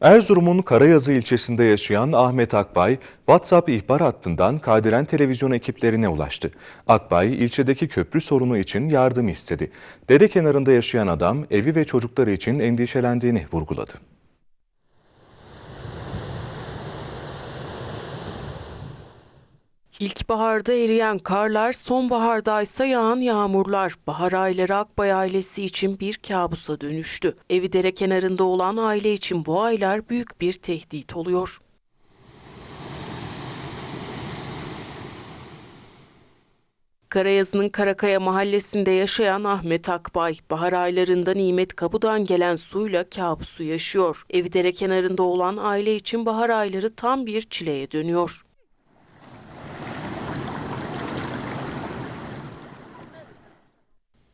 Erzurum'un Karayazı ilçesinde yaşayan Ahmet Akbay, WhatsApp ihbar hattından Kadiren Televizyon ekiplerine ulaştı. Akbay, ilçedeki köprü sorunu için yardım istedi. Dere kenarında yaşayan adam evi ve çocukları için endişelendiğini vurguladı. İlkbaharda eriyen karlar, sonbaharda ise yağan yağmurlar bahar ayları Akbay ailesi için bir kabusa dönüştü. Evi dere kenarında olan aile için bu aylar büyük bir tehdit oluyor. Karayazı'nın Karakaya mahallesinde yaşayan Ahmet Akbay, bahar aylarında Nimet Kapı'dan gelen suyla kabusu yaşıyor. Evi dere kenarında olan aile için bahar ayları tam bir çileye dönüyor.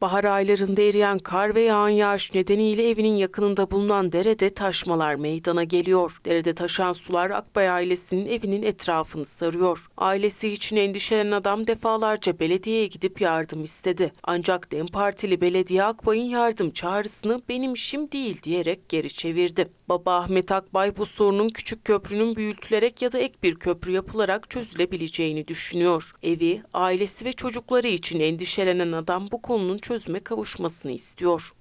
Bahar aylarında eriyen kar ve yağan yağış nedeniyle evinin yakınında bulunan derede taşmalar meydana geliyor. Derede taşan sular Akbay ailesinin evinin etrafını sarıyor. Ailesi için endişelenen adam defalarca belediyeye gidip yardım istedi. Ancak DEM Partili belediye Akbay'ın yardım çağrısını benim işim değil diyerek geri çevirdi. Baba Ahmet Akbay bu sorunun küçük köprünün büyütülerek ya da ek bir köprü yapılarak çözülebileceğini düşünüyor. Evi, ailesi ve çocukları için endişelenen adam bu konunun çözüme kavuşmasını istiyor.